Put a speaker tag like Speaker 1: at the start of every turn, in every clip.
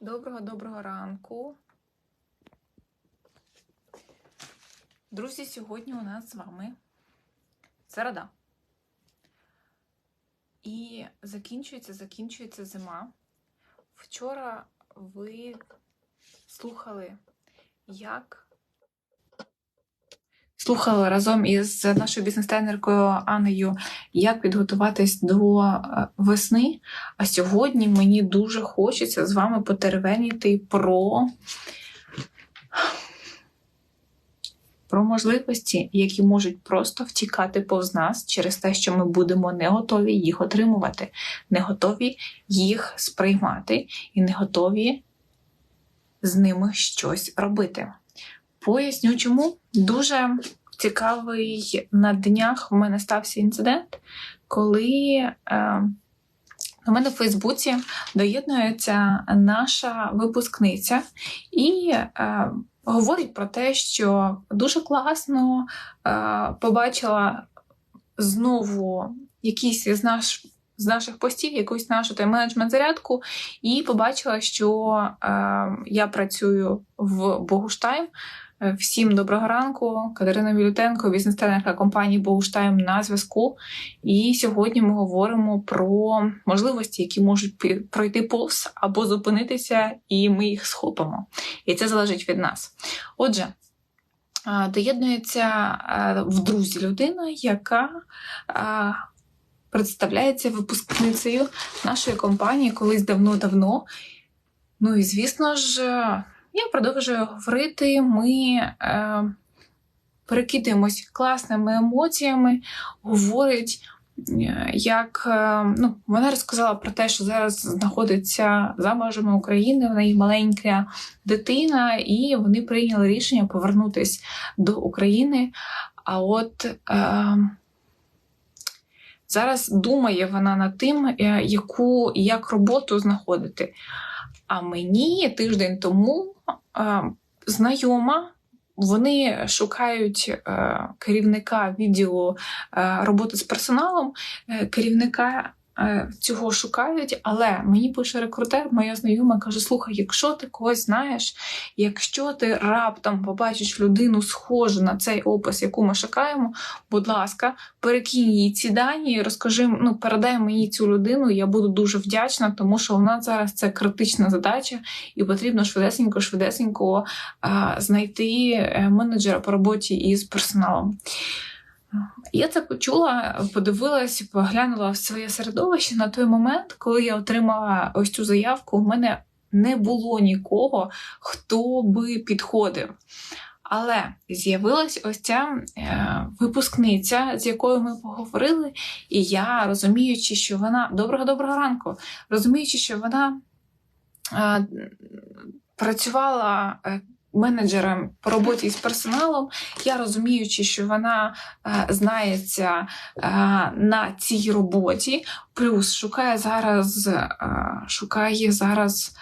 Speaker 1: Доброго доброго ранку. Друзі, сьогодні у нас з вами середа. І закінчується, закінчується зима. Вчора ви слухали, як слухали разом із нашою бізнес-тренеркою Аннею, як підготуватись до е, весни. А сьогодні мені дуже хочеться з вами потеревеніти про, про можливості, які можуть просто втікати повз нас через те, що ми будемо не готові їх отримувати, не готові їх сприймати і не готові з ними щось робити. Поясню, чому дуже цікавий на днях в мене стався інцидент, коли е, мене в Фейсбуці доєднується наша випускниця і е, говорить про те, що дуже класно е, побачила знову якийсь із наш. З наших постів якусь нашу тайм-менеджмент зарядку, і побачила, що е, я працюю в Богуштайм. Всім доброго ранку, Катерина Вілютенко, бізнес-тренерка компанії Богуштайм на зв'язку. І сьогодні ми говоримо про можливості, які можуть пройти повз або зупинитися, і ми їх схопимо. І це залежить від нас. Отже, доєднується в друзі людина, яка представляється випускницею нашої компанії колись давно-давно. Ну і звісно ж, я продовжую говорити. Ми е, перекидаємось класними емоціями, говорить. е, Як е, ну, вона розказала про те, що зараз знаходиться за межами України, в неї маленька дитина, і вони прийняли рішення повернутися до України. А от е, зараз думає вона над тим, е, яку як роботу знаходити. А мені тиждень тому е, знайома. Вони шукають е, керівника відділу е, роботи з персоналом, е, керівника цього шукають, але мені пише рекрутер, моя знайома каже: слухай, якщо ти когось знаєш, якщо ти раптом побачиш людину схожу на цей опис, яку ми шукаємо, будь ласка, перекинь їй ці дані, розкажи, ну передай мені цю людину. Я буду дуже вдячна, тому що у нас зараз це критична задача, і потрібно швидесенько, швидесенько знайти е, менеджера по роботі із персоналом. Я це почула, подивилась, поглянула в своє середовище на той момент, коли я отримала ось цю заявку. У мене не було нікого, хто би підходив. Але з'явилась ось ця е, випускниця, з якою ми поговорили, і я розуміючи, що вона доброго доброго ранку, розуміючи, що вона е, працювала е, менеджером по роботі з персоналом, я розуміючи, що вона е, знається е, на цій роботі, плюс шукає зараз, е, шукає зараз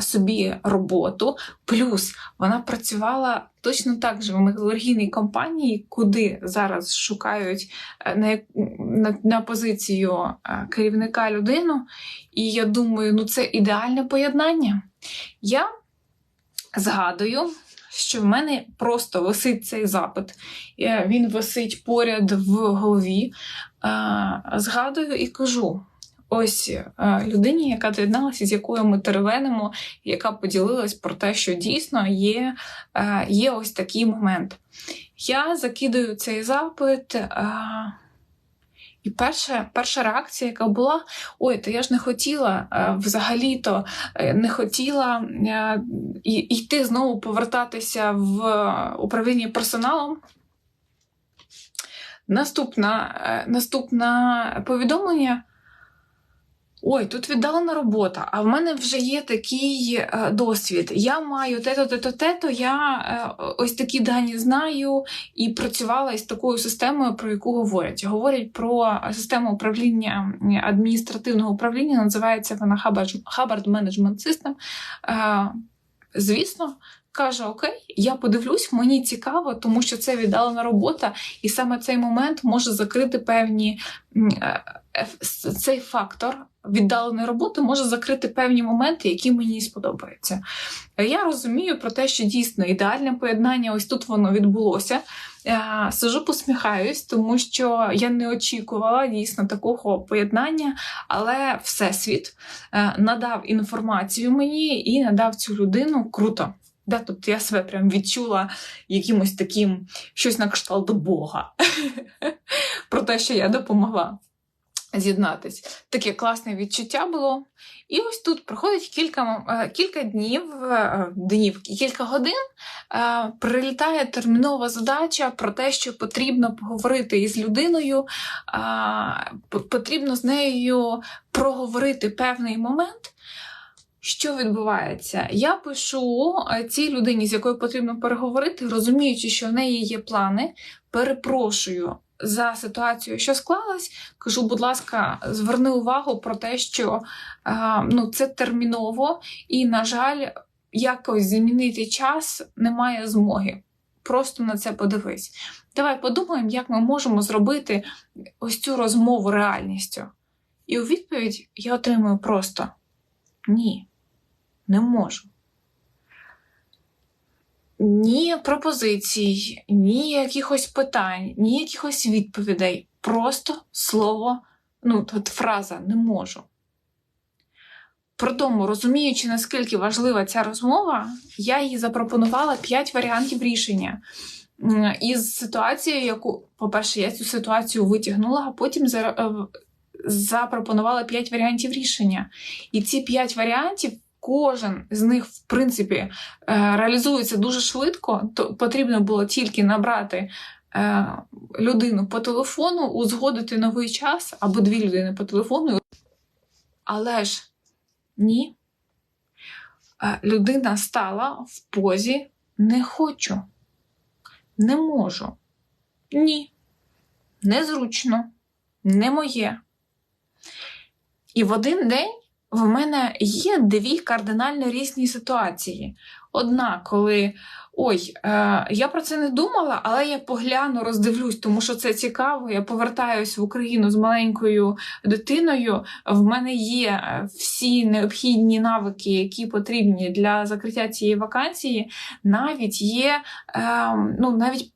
Speaker 1: собі роботу, плюс вона працювала точно так же в металургійній компанії, куди зараз шукають на, на, на позицію керівника людину. І я думаю, ну це ідеальне поєднання. Я згадую, що в мене просто висить цей запит. Е, Він висить поряд в голові. Е, Згадую і кажу. Ось е, людині, яка доєдналася, з якою ми теревенимо, яка поділилась про те, що дійсно є, є ось такий момент. Я закидаю цей запит. І перша, перша реакція, яка була: ой, то я ж не хотіла е, взагалі-то е, не хотіла е, йти знову повертатися в управління персоналом. Наступна, наступне повідомлення. Ой, тут віддалена робота, а в мене вже є такий е, досвід. Я маю те-то, те-то, те-то, я е, ось такі дані знаю і працювала із такою системою, про яку говорять. Говорять про систему управління адміністративного управління, називається вона Hubbard Management System. Е, Звісно, каже: Окей, я подивлюсь, мені цікаво, тому що це віддалена робота, і саме цей момент може закрити певні е, цей фактор віддаленої роботи може закрити певні моменти, які мені сподобаються. Я розумію про те, що дійсно ідеальне поєднання, ось тут воно відбулося. Сижу, посміхаюсь, тому що я не очікувала дійсно такого поєднання, але Всесвіт е, надав інформацію мені і надав цю людину круто. Да, Тобто я себе прям відчула якимось таким щось на кшталт Бога про те, що я допомогла з'єднатись. Таке класне відчуття було. І ось тут проходить кілька е, кілька днів, е, днів, кілька годин. Е, прилітає термінова задача про те, що потрібно поговорити із людиною, потрібно з нею проговорити певний момент. Що відбувається? Я пишу цій людині, з якою потрібно переговорити, розуміючи, що в неї є плани. Перепрошую за ситуацію, що склалась, кажу, будь ласка, зверни увагу про те, що е, ну, це терміново, і, на жаль, якось змінити час немає змоги. Просто на це подивись. Давай подумаємо, як ми можемо зробити ось цю розмову реальністю. І у відповідь я отримую просто ні, не можу ні пропозицій, ні якихось питань, ні якихось відповідей. Просто слово, ну, от фраза не можу. При тому, розуміючи, наскільки важлива ця розмова, я їй запропонувала 5 варіантів рішення. Із ситуацією, яку, по-перше, я цю ситуацію витягнула, а потім е, запропонувала 5 варіантів рішення. І ці 5 варіантів кожен з них, в принципі, е, реалізується дуже швидко, то потрібно було тільки набрати е, людину по телефону, узгодити новий час або дві людини по телефону. Але ж ні, е, людина стала в позі не хочу, не можу. Ні. Незручно, не моє. І в один день в мене є дві кардинально різні ситуації. Одна, коли ой, е, я про це не думала, але я погляну, роздивлюсь, тому що це цікаво. Я повертаюся в Україну з маленькою дитиною. В мене є е, всі необхідні навики, які потрібні для закриття цієї вакансії. Навіть є е, ну, навіть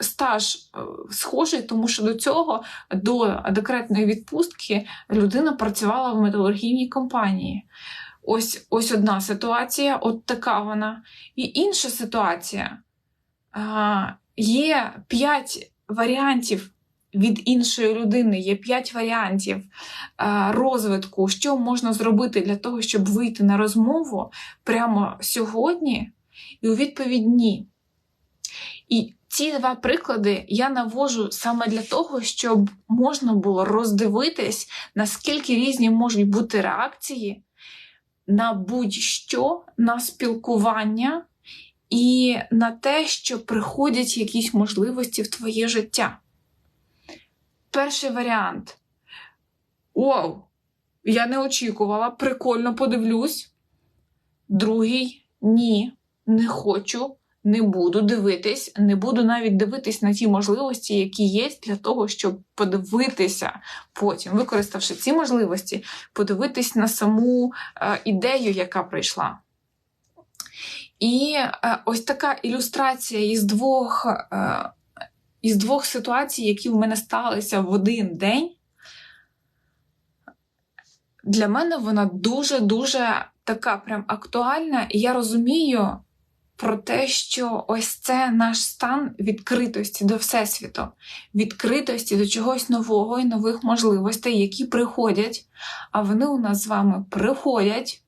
Speaker 1: стаж е, схожий, тому що до цього, до декретної відпустки, людина працювала в металургійній компанії. Ось ось одна ситуація, от така вона. І інша ситуація. А, Є п'ять варіантів від іншої людини, є п'ять варіантів а, розвитку, що можна зробити для того, щоб вийти на розмову прямо сьогодні, і у відповідь ні. І ці два приклади я навожу саме для того, щоб можна було роздивитись, наскільки різні можуть бути реакції на будь-що, на спілкування і на те, що приходять якісь можливості в твоє життя. Перший варіант. Вау! Я не очікувала, прикольно подивлюсь. Другий ні, не хочу не буду дивитись, не буду навіть дивитись на ті можливості, які є для того, щоб подивитися потім, використавши ці можливості, подивитись на саму е, ідею, яка прийшла. І е, ось така ілюстрація із двох, е, із двох ситуацій, які в мене сталися в один день. Для мене вона дуже-дуже така прям актуальна, і я розумію, про те, що ось це наш стан відкритості до Всесвіту, відкритості до чогось нового і нових можливостей, які приходять, а вони у нас з вами приходять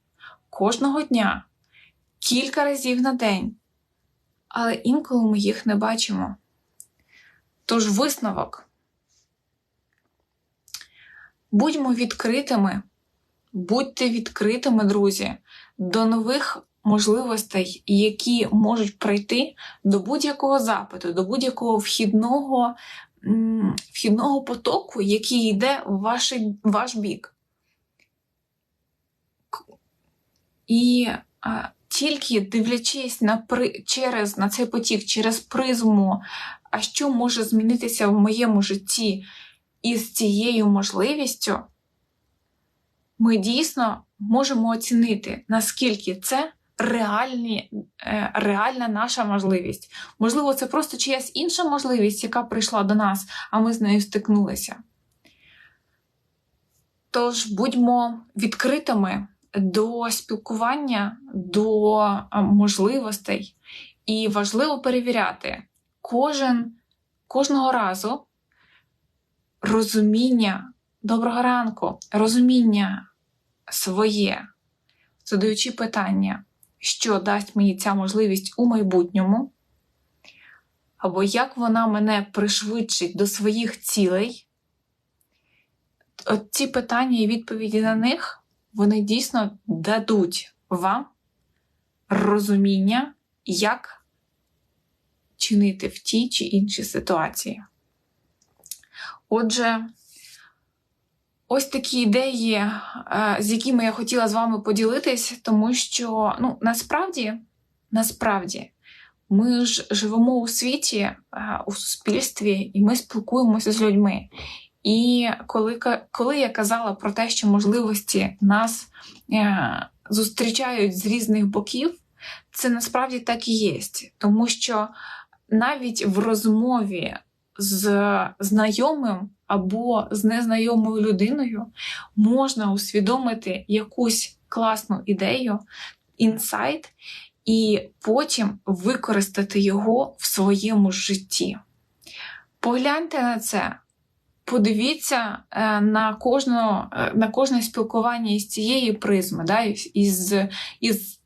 Speaker 1: кожного дня, кілька разів на день. Але інколи ми їх не бачимо. Тож висновок. Будьмо відкритими, будьте відкритими, друзі, до нових можливостей, які можуть прийти до будь-якого запиту, до будь-якого вхідного вхідного потоку, який йде в ваш, ваш бік. І тільки дивлячись на через на цей потік, через призму, а що може змінитися в моєму житті із цією можливістю, ми дійсно можемо оцінити, наскільки це реальні, е, реальна наша можливість. Можливо, це просто чиясь інша можливість, яка прийшла до нас, а ми з нею стикнулися. Тож будьмо відкритими до спілкування, до можливостей, і важливо перевіряти кожен, кожного разу розуміння доброго ранку, розуміння своє, задаючи питання, що дасть мені ця можливість у майбутньому, або як вона мене пришвидшить до своїх цілей. От ці питання і відповіді на них вони дійсно дадуть вам розуміння, як чинити в тій чи іншій ситуації. Отже, ось такі ідеї, е, з якими я хотіла з вами поділитись, тому що ну, насправді, насправді, ми ж живемо у світі, е, у суспільстві, і ми спілкуємося з людьми. І коли коли я казала про те, що можливості нас е, зустрічають з різних боків, це насправді так і є. Тому що навіть в розмові з знайомим або з незнайомою людиною можна усвідомити якусь класну ідею, інсайт, і потім використати його в своєму житті. Погляньте на це. Подивіться е, на кожну, е, на кожне спілкування із цієї призми, да, із, із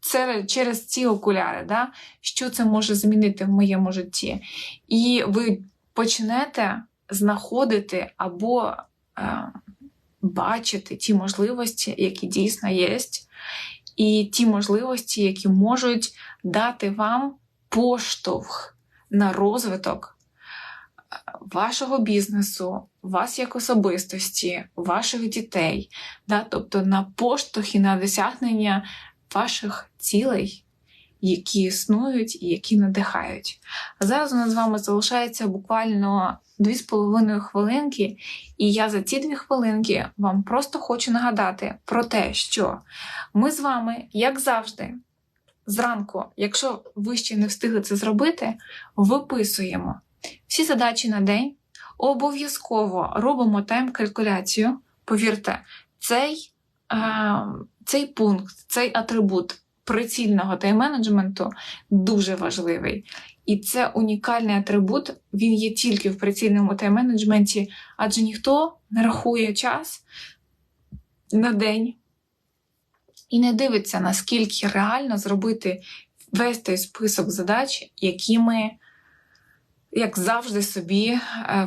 Speaker 1: це через ці окуляри, да, що це може змінити в моєму житті. І ви почнете знаходити або е, бачити ті можливості, які дійсно є, і ті можливості, які можуть дати вам поштовх на розвиток вашого бізнесу, вас як особистості, ваших дітей, да, тобто на поштовх і на досягнення ваших цілей, які існують і які надихають. А зараз у нас з вами залишається буквально 2,5 хвилинки, і я за ці 2 хвилинки вам просто хочу нагадати про те, що ми з вами, як завжди, зранку, якщо ви ще не встигли це зробити, виписуємо всі задачі на день, обов'язково робимо тайм-калькуляцію. Повірте, цей, е, цей пункт, цей атрибут прицільного тайм-менеджменту дуже важливий. І це унікальний атрибут, він є тільки в прицільному тайм-менеджменті, адже ніхто не рахує час на день і не дивиться, наскільки реально зробити весь той список задач, які ми як завжди, собі е,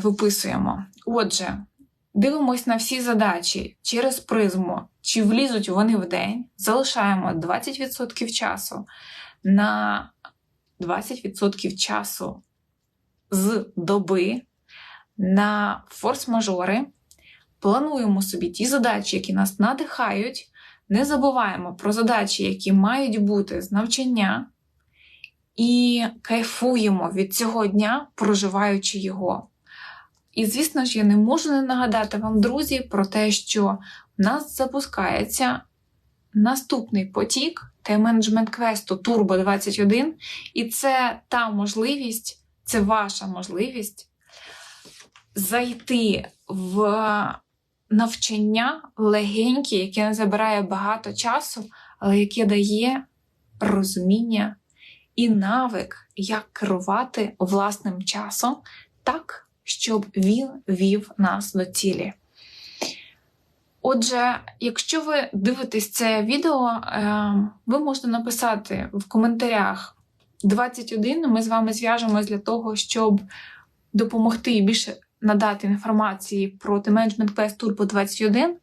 Speaker 1: виписуємо. Отже, дивимось на всі задачі через призму, чи влізуть вони в день, залишаємо 20% часу на 20% часу з доби на форс-мажори. Плануємо собі ті задачі, які нас надихають. Не забуваємо про задачі, які мають бути з навчання, і кайфуємо від цього дня, проживаючи його. І, звісно ж, я не можу не нагадати вам, друзі, про те, що в нас запускається наступний потік тайм-менеджмент квесту Turbo 21, і це та можливість, це ваша можливість зайти в навчання легеньке, яке не забирає багато часу, але яке дає розуміння і навик, як керувати власним часом. Так, щоб він вів нас до цілі. Отже, якщо ви дивитесь це відео, ем, ви можете написати в коментарях 21. Ми з вами зв'яжемось для того, щоб допомогти і більше надати інформації про The Management Quest Turbo 21.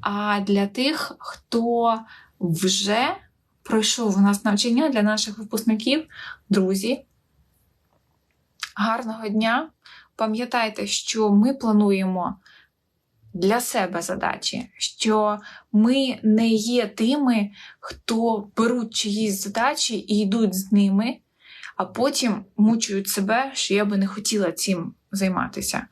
Speaker 1: А для тих, хто вже пройшов у нас навчання для наших випускників, друзі. Гарного дня! Пам'ятайте, що ми плануємо для себе задачі, що ми не є тими, хто беруть чиїсь задачі і йдуть з ними, а потім мучують себе, що я би не хотіла цим займатися.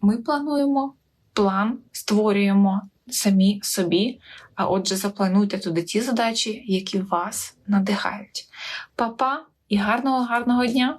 Speaker 1: Ми плануємо план, створюємо самі собі, а отже, заплануйте туди ті задачі, які вас надихають. Па-па і гарного гарного дня!